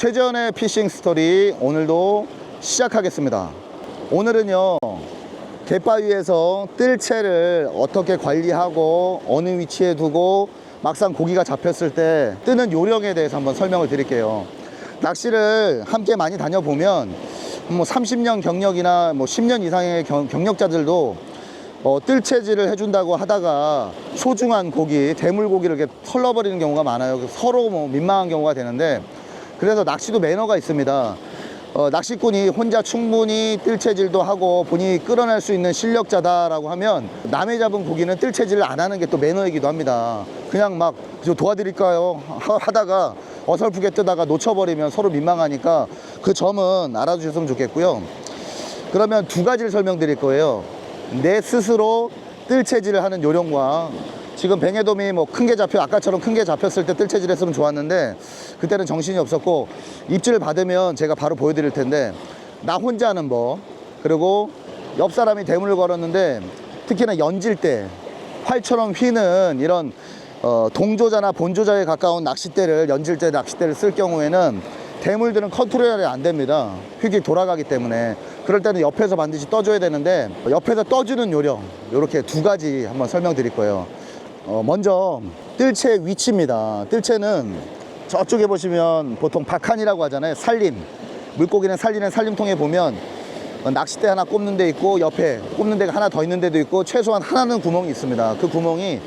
최재현의 피싱 스토리 오늘도 시작하겠습니다. 오늘은요 갯바위에서 뜰채를 어떻게 관리하고 어느 위치에 두고 막상 고기가 잡혔을 때 뜨는 요령에 대해서 한번 설명을 드릴게요. 낚시를 함께 많이 다녀보면 뭐 30년 경력이나 뭐 10년 이상의 경, 경력자들도 어, 뜰채질을 해준다고 하다가 소중한 고기, 대물고기를 이렇게 털러버리는 경우가 많아요. 서로 뭐 민망한 경우가 되는데 그래서 낚시도 매너가 있습니다. 어, 낚시꾼이 혼자 충분히 뜰채질도 하고 본인이 끌어낼 수 있는 실력자다라고 하면 남의 잡은 고기는 뜰채질을 안 하는 게 또 매너이기도 합니다. 그냥 막 저 도와드릴까요? 하- 하다가 어설프게 뜨다가 놓쳐버리면 서로 민망하니까 그 점은 알아주셨으면 좋겠고요. 그러면 두 가지를 설명드릴 거예요. 내 스스로 뜰채질을 하는 요령과 지금 뱅에돔이 뭐 큰 게 잡혀 아까처럼 큰 게 잡혔을 때 뜰채질 했으면 좋았는데 그때는 정신이 없었고 입질을 받으면 제가 바로 보여드릴 텐데 나 혼자 하는 법 그리고 옆 사람이 대문을 걸었는데 특히나 연질 때 활처럼 휘는 이런 어, 동조자나 본조자에 가까운 낚싯대를 연질 때 낚싯대를 쓸 경우에는 대물들은 컨트롤이 안 됩니다. 휙휙 돌아가기 때문에 그럴 때는 옆에서 반드시 떠줘야 되는데 옆에서 떠주는 요령 이렇게 두 가지 한번 설명드릴 거예요. 어, 먼저 뜰채 위치입니다. 뜰채는 저쪽에 보시면 보통 박한이라고 하잖아요. 살림 물고기는 살리는 살림통에 보면 어, 낚싯대 하나 꼽는 데 있고 옆에 꼽는 데가 하나 더 있는 데도 있고 최소한 하나는 구멍이 있습니다. 그 구멍이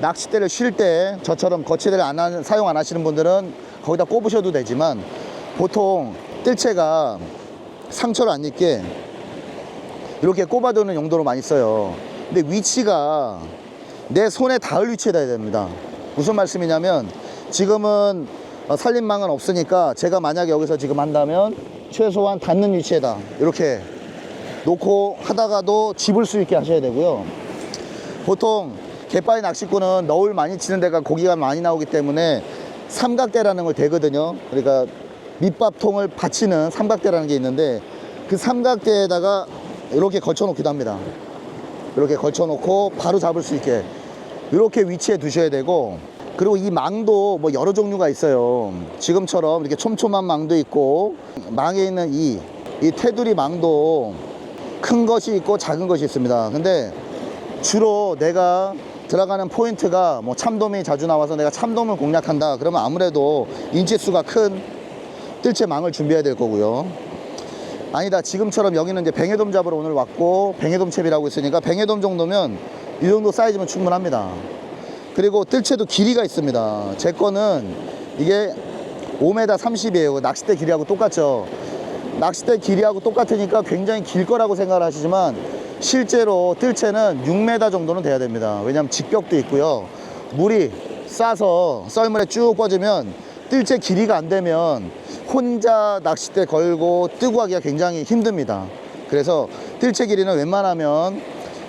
낚싯대를 쉴 때 저처럼 거치대를 안 하- 사용 안 하시는 분들은 거기다 꼽으셔도 되지만 보통 뜰채가 상처를 안 입게 이렇게 꼽아두는 용도로 많이 써요. 근데 위치가 내 손에 닿을 위치에다 해야 됩니다. 무슨 말씀이냐면 지금은 어, 살림망은 없으니까 제가 만약에 여기서 지금 한다면 최소한 닿는 위치에다 이렇게 놓고 하다가도 집을 수 있게 하셔야 되고요. 보통 갯바위 낚시꾼은 너울 많이 치는 데가 고기가 많이 나오기 때문에 삼각대라는 걸 대거든요. 그러니까 밑밥통을 받치는 삼각대라는 게 있는데 그 삼각대에다가 이렇게 걸쳐 놓기도 합니다. 이렇게 걸쳐 놓고 바로 잡을 수 있게 이렇게 위치에 두셔야 되고 그리고 이 망도 뭐 여러 종류가 있어요. 지금처럼 이렇게 촘촘한 망도 있고 망에 있는 이, 이 테두리 망도 큰 것이 있고 작은 것이 있습니다. 근데 주로 내가 들어가는 포인트가 뭐 참돔이 자주 나와서 내가 참돔을 공략한다. 그러면 아무래도 인치수가 큰 뜰채 망을 준비해야 될 거고요. 아니다. 지금처럼 여기는 이제 뱅에돔 잡으러 오늘 왔고 뱅에돔 채비라고 있으니까 뱅에돔 정도면 이 정도 사이즈면 충분합니다. 그리고 뜰채도 길이가 있습니다. 제 거는 이게 5m 30이에요. 낚싯대 길이하고 똑같죠. 낚싯대 길이하고 똑같으니까 굉장히 길 거라고 생각을 하시지만 실제로 뜰채는 6m 정도는 돼야 됩니다. 왜냐하면 직벽도 있고요. 물이 싸서 썰물에 쭉 뻗으면 뜰채 길이가 안 되면 혼자 낚싯대 걸고 뜨고 하기가 굉장히 힘듭니다. 그래서 뜰채 길이는 웬만하면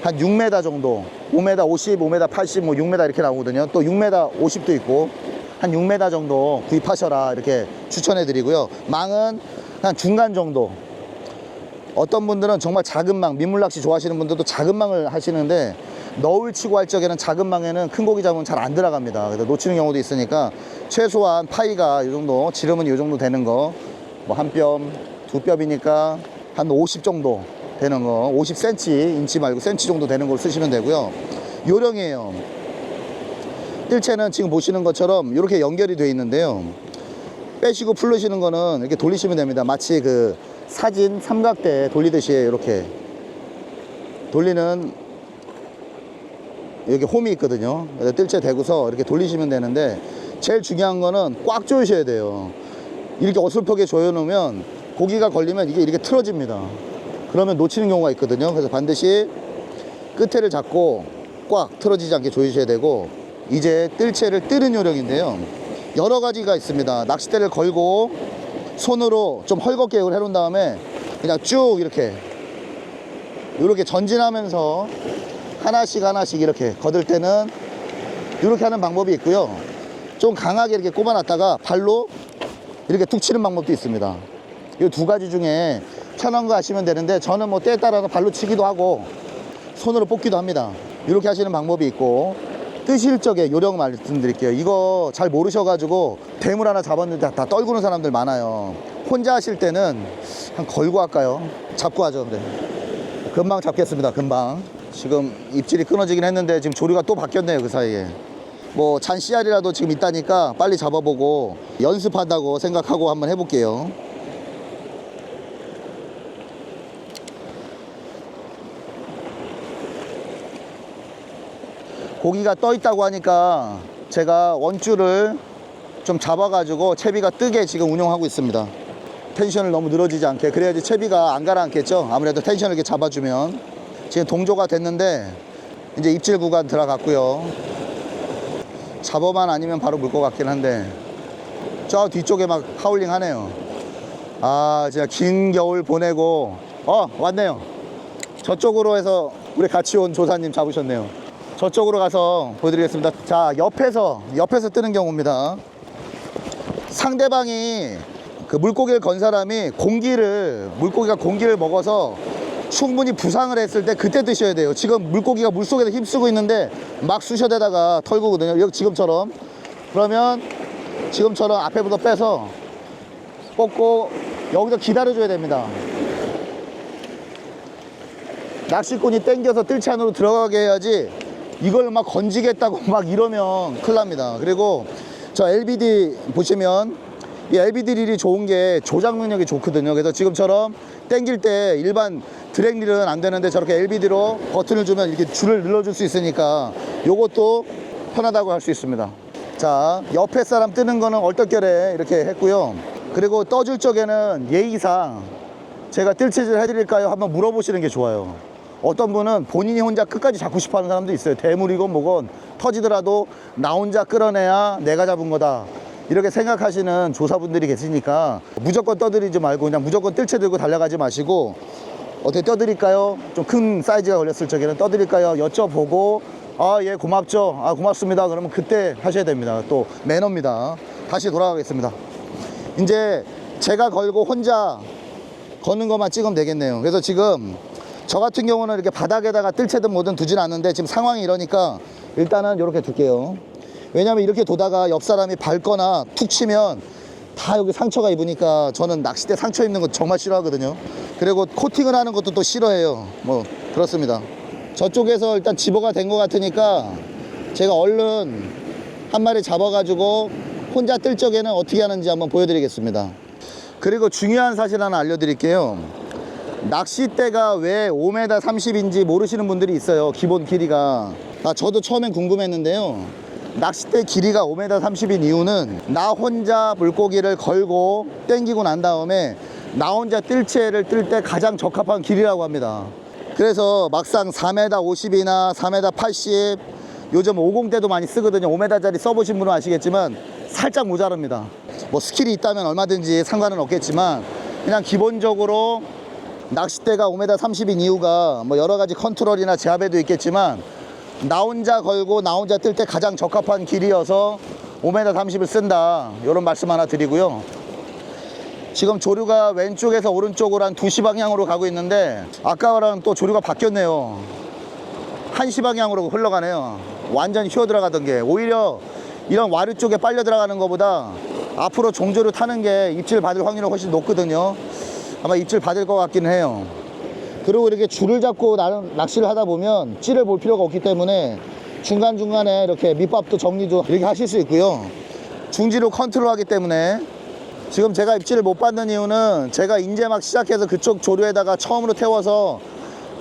한 6m 정도, 5m 50, 5m 80, 뭐 6m 이렇게 나오거든요. 또 6m 50도 있고 한 6m 정도 구입하셔라 이렇게 추천해 드리고요. 망은 한 중간 정도. 어떤 분들은 정말 작은 망, 민물낚시 좋아하시는 분들도 작은 망을 하시는데 너울 치고 할 적에는 작은 망에는 큰 고기 잡으면 잘 안 들어갑니다. 그래서 놓치는 경우도 있으니까 최소한 파이가 이 정도, 지름은 이 정도 되는 거, 뭐 한 뼘, 두 뼘이니까 한 50 정도 되는 거, 50cm, 인치 말고 센치 정도 되는 걸 쓰시면 되고요. 요령이에요. 뜰채는 지금 보시는 것처럼 이렇게 연결이 되어 있는데요. 빼시고 풀르시는 거는 이렇게 돌리시면 됩니다. 마치 그 사진 삼각대 돌리듯이 이렇게 돌리는 여기 홈이 있거든요. 뜰채 대고서 이렇게 돌리시면 되는데 제일 중요한 거는 꽉 조이셔야 돼요. 이렇게 어설프게 조여 놓으면 고기가 걸리면 이게 이렇게 틀어집니다. 그러면 놓치는 경우가 있거든요. 그래서 반드시 끝에를 잡고 꽉 틀어지지 않게 조이셔야 되고 이제 뜰채를 뜨는 요령인데요. 여러 가지가 있습니다. 낚싯대를 걸고 손으로 좀 헐겁게 해 놓은 다음에 그냥 쭉 이렇게 이렇게 전진하면서 하나씩 하나씩 이렇게 거들 때는 이렇게 하는 방법이 있고요. 좀 강하게 이렇게 꼽아놨다가 발로 이렇게 툭 치는 방법도 있습니다. 이 두 가지 중에 편한 거 하시면 되는데 저는 뭐 때에 따라서 발로 치기도 하고 손으로 뽑기도 합니다. 이렇게 하시는 방법이 있고 뜨실 적에 요령 말씀드릴게요. 이거 잘 모르셔가지고 대물 하나 잡았는데 다 떨구는 사람들 많아요. 혼자 하실 때는 한 걸고 할까요? 잡고 하죠, 근데. 금방 잡겠습니다, 금방. 지금 입질이 끊어지긴 했는데 지금 조류가 또 바뀌었네요, 그 사이에. 뭐 잔 씨알이라도 지금 있다니까 빨리 잡아보고 연습한다고 생각하고 한번 해볼게요. 고기가 떠 있다고 하니까 제가 원줄을 좀 잡아가지고 채비가 뜨게 지금 운영하고 있습니다. 텐션을 너무 늘어지지 않게 그래야지 채비가 안 가라앉겠죠. 아무래도 텐션을 이렇게 잡아주면 지금 동조가 됐는데 이제 입질 구간 들어갔고요. 잡어만 아니면 바로 물 것 같긴 한데 저 뒤쪽에 막 하울링 하네요. 아 진짜 긴 겨울 보내고 어 왔네요. 저쪽으로 해서 우리 같이 온 조사님 잡으셨네요. 저쪽으로 가서 보여드리겠습니다. 자, 옆에서, 옆에서 뜨는 경우입니다. 상대방이 그 물고기를 건 사람이 공기를, 물고기가 공기를 먹어서 충분히 부상을 했을 때 그때 드셔야 돼요. 지금 물고기가 물속에서 힘쓰고 있는데 막 쑤셔대다가 털구거든요. 여기 지금처럼. 그러면 지금처럼 앞에부터 빼서 뽑고 여기서 기다려줘야 됩니다. 낚시꾼이 땡겨서 뜰채 안으로 들어가게 해야지 이걸 막 건지겠다고 막 이러면 큰일 납니다. 그리고 저 LBD 보시면 이 LBD 릴이 좋은 게 조작 능력이 좋거든요. 그래서 지금처럼 땡길 때 일반 드랙 릴은 안 되는데 저렇게 LBD로 버튼을 주면 이렇게 줄을 늘려줄 수 있으니까 요것도 편하다고 할 수 있습니다. 자, 옆에 사람 뜨는 거는 얼떨결에 이렇게 했고요. 그리고 떠줄 적에는 예의상 제가 뜰채질 해드릴까요? 한번 물어보시는 게 좋아요. 어떤 분은 본인이 혼자 끝까지 잡고 싶어 하는 사람도 있어요. 대물이건 뭐건 터지더라도 나 혼자 끌어내야 내가 잡은 거다. 이렇게 생각하시는 조사분들이 계시니까 무조건 떠들이지 말고 그냥 무조건 뜰채 들고 달려가지 마시고 어떻게 떠드릴까요? 좀 큰 사이즈가 걸렸을 적에는 떠드릴까요? 여쭤보고 아, 예, 고맙죠. 아, 고맙습니다. 그러면 그때 하셔야 됩니다. 또 매너입니다. 다시 돌아가겠습니다. 이제 제가 걸고 혼자 거는 것만 찍으면 되겠네요. 그래서 지금 저 같은 경우는 이렇게 바닥에다가 뜰채든 뭐든 두진 않는데 지금 상황이 이러니까 일단은 이렇게 둘게요. 왜냐면 이렇게 도다가 옆 사람이 밟거나 툭 치면 다 여기 상처가 입으니까 저는 낚싯대 상처 입는 거 정말 싫어하거든요. 그리고 코팅을 하는 것도 또 싫어해요. 뭐 그렇습니다. 저쪽에서 일단 집어가 된 것 같으니까 제가 얼른 한 마리 잡아가지고 혼자 뜰 적에는 어떻게 하는지 한번 보여드리겠습니다. 그리고 중요한 사실 하나 알려드릴게요. 낚싯대가 왜 5m 30인지 모르시는 분들이 있어요. 기본 길이가. 아, 저도 처음엔 궁금했는데요. 낚싯대 길이가 5m 30인 이유는 나 혼자 물고기를 걸고 땡기고 난 다음에 나 혼자 뜰채를 뜰 때 가장 적합한 길이라고 합니다. 그래서 막상 4m 50이나 4m 80 요즘 50대도 많이 쓰거든요. 5m짜리 써보신 분은 아시겠지만 살짝 모자랍니다. 뭐 스킬이 있다면 얼마든지 상관은 없겠지만 그냥 기본적으로 낚싯대가 5m 30인 이유가 뭐 여러 가지 컨트롤이나 제압에도 있겠지만 나 혼자 걸고 나 혼자 뜰 때 가장 적합한 길이어서 5m 30을 쓴다. 이런 말씀 하나 드리고요. 지금 조류가 왼쪽에서 오른쪽으로 한 2시 방향으로 가고 있는데 아까랑 또 조류가 바뀌었네요. 1시 방향으로 흘러가네요. 완전히 휘어 들어가던 게 오히려 이런 와류 쪽에 빨려 들어가는 것보다 앞으로 종조류 타는 게 입질 받을 확률이 훨씬 높거든요. 아마 입질 받을 것 같기는 해요. 그리고 이렇게 줄을 잡고 낚시를 하다 보면 찌를 볼 필요가 없기 때문에 중간중간에 이렇게 밑밥도 정리도 이렇게 하실 수 있고요. 중지로 컨트롤 하기 때문에 지금 제가 입질을 못 받는 이유는 제가 이제 막 시작해서 그쪽 조류에다가 처음으로 태워서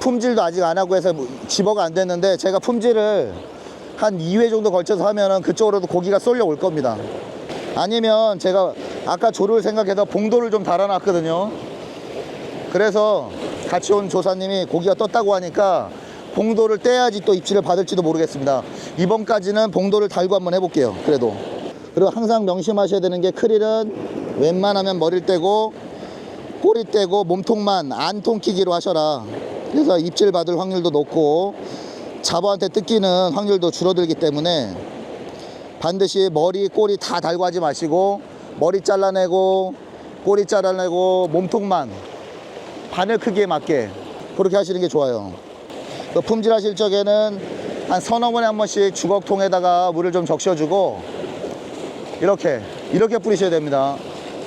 품질도 아직 안 하고 해서 뭐 집어가 안 됐는데 제가 품질을 한 2회 정도 걸쳐서 하면은 그쪽으로도 고기가 쏠려 올 겁니다. 아니면 제가 아까 조류를 생각해서 봉도를 좀 달아놨거든요. 그래서 같이 온 조사님이 고기가 떴다고 하니까 봉도를 떼야지 또 입질을 받을지도 모르겠습니다. 이번까지는 봉도를 달고 한번 해볼게요. 그래도. 그리고 항상 명심하셔야 되는 게 크릴은 웬만하면 머리를 떼고 꼬리 떼고 몸통만 안 통키기로 하셔라. 그래서 입질 받을 확률도 높고 잡어한테 뜯기는 확률도 줄어들기 때문에 반드시 머리, 꼬리 다 달고 하지 마시고 머리 잘라내고 꼬리 잘라내고 몸통만 바늘 크기에 맞게 그렇게 하시는 게 좋아요. 그 품질하실 적에는 한 서너 번에 한 번씩 주걱통에다가 물을 좀 적셔주고 이렇게 이렇게 뿌리셔야 됩니다.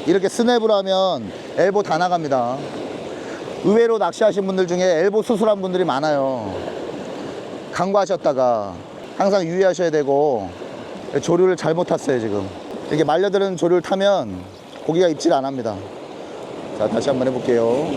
이렇게 스냅으로 하면 엘보 다 나갑니다. 의외로 낚시하신 분들 중에 엘보 수술한 분들이 많아요. 강구하셨다가 항상 유의하셔야 되고 조류를 잘못 탔어요 지금. 이렇게 말려드는 조류를 타면 고기가 입질 안 합니다. 자 다시 한번 해볼게요.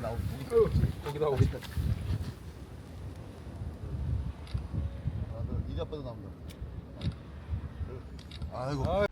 고기 나오고 거기 나오고 있다 아, 이제 아빠도 나온다. 아이고. 아